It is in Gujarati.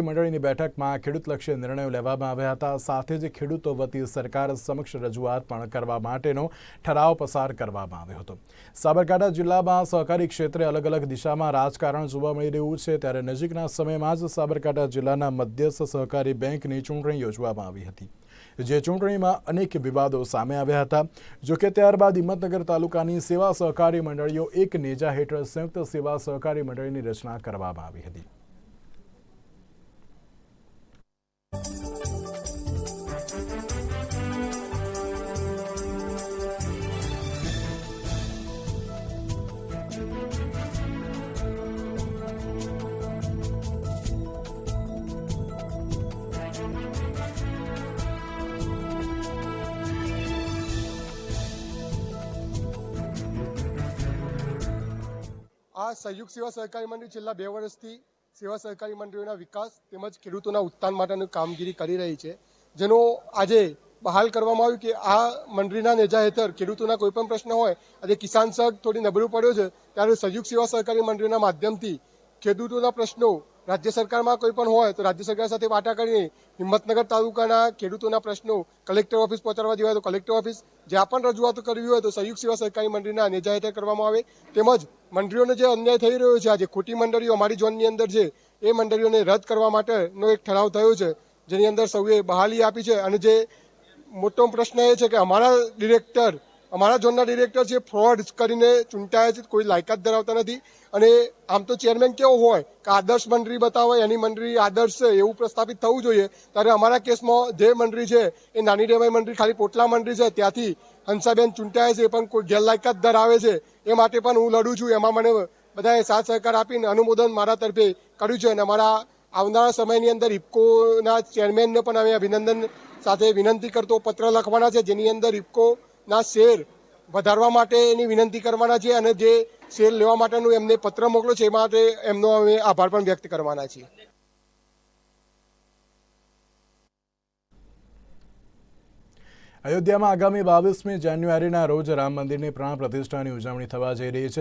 મંડળીની બેઠકમાં ખેડૂતલક્ષી નિર્ણયો લેવામાં આવ્યા હતા. સાથે જ ખેડૂતો વતી સરકાર સમક્ષ રજૂઆત પણ કરવા માટેનો ઠરાવ પસાર કરવામાં આવ્યો હતો. સાબરકાંઠા જિલ્લામાં સહકારી ક્ષેત્રે અલગ અલગ દિશામાં રાજકારણ જોવા મળી રહ્યું છે. ત્યારે નજીકના સમયમાં જ સાબરકાંઠા જિલ્લાના મધ્યસ્થ સહકારી બેંકની ચૂંટણી યોજવામાં આવી હતી. જે ચૂંટણીમાં અનેક વિવાદો સામે આવ્યા હતા. જોકે ત્યારબાદ હિંમતનગર તાલુકાની સેવા સહકારી મંડળીઓ એક નેજા હેઠળ સંયુક્ત સેવા સહકારી મંડળીની રચના કરવામાં આવી હતી. આ સંયુક્ત સેવા સહકારી મંડળી છેલ્લા બે વર્ષથી સેવા સહકારી મંડળીઓના વિકાસ તેમજ ખેડૂતોના ઉત્થાન માટેની કામગીરી કરી રહી છે. જેનો આજે બહાલ કરવામાં આવ્યું કે આ મંડળીના નેજા હેઠળ ખેડૂતોના કોઈ પણ પ્રશ્ન હોય આજે કિસાન સંઘ થોડી નબળું પડ્યો છે, ત્યારે સંયુક્ત સેવા સહકારી મંડળીના માધ્યમથી ખેડૂતોના પ્રશ્નો રાજ્ય સરકારમાં કોઈ પણ હોય તો રાજ્ય સરકાર સાથે વાટા કરીને હિંમતનગર તાલુકાના ખેડૂતોના પ્રશ્નો કલેક્ટર ઓફિસ પહોંચાડવા જેવા તો કલેક્ટર ઓફિસ જ્યાં પણ રજૂઆતો કરવી હોય તો સંયુક્ત સેવા સહકારી મંડળીના નેજા હેઠળ કરવામાં આવે. તેમજ મંડળીઓને જે અન્યાય થઈ રહ્યો છે, આજે ખોટી મંડળીઓ અમારી ઝોનની અંદર છે, એ મંડળીઓને રદ કરવા માટેનો એક ઠરાવ થયો છે, જેની અંદર સૌએ બહાલી આપી છે. અને જે મોટો પ્રશ્ન એ છે કે અમારા ડિરેક્ટર અમારા ઝોનના ડિરેક્ટર છે, ફ્રોડ કરીને ચૂંટાયા છે, કોઈ લાયકાત ધરાવતા નથી. અને આમ તો ચેરમેન કેવો હોય કે આદર્શ મંડળી બતાવે, એની મંડળી આદર્શ છે, એવું પ્રસ્થાપિત થવું જોઈએ. ત્યારે અમારા કેસમાં જે મંડળી છે, એ નાની ડેવાઈ મંડળી ખાલી પોટલા મંડળી છે. ત્યાંથી હંસાબેન ચૂંટાયા છે, પણ કોઈ ગેરલાયકાત ધરાવે છે, એ માટે પણ હું લડું છું. એમાં મને બધાએ સાથ સહકાર આપીને અનુમોદન મારા તરફે કર્યું છે. અને અમારા આવનારા સમયની અંદર ઇફકોના ચેરમેનને પણ અમે અભિનંદન સાથે વિનંતી કરતો, પત્ર લખવાના છે. જેની અંદર ઇફકોના શેર વધારવા માટેની વિનંતી કરવાના છે અને જે શેર લેવા માટેનું એમને પત્ર મોકલો છે એ માટે એમનો અમે આભાર પણ વ્યક્ત કરવાના છીએ. અયોધ્યામાં આગામી બાવીસમી જાન્યુઆરીના રોજ રામ મંદિરની પ્રાણ પ્રતિષ્ઠાની ઉજવણી થવા જઈ રહી છે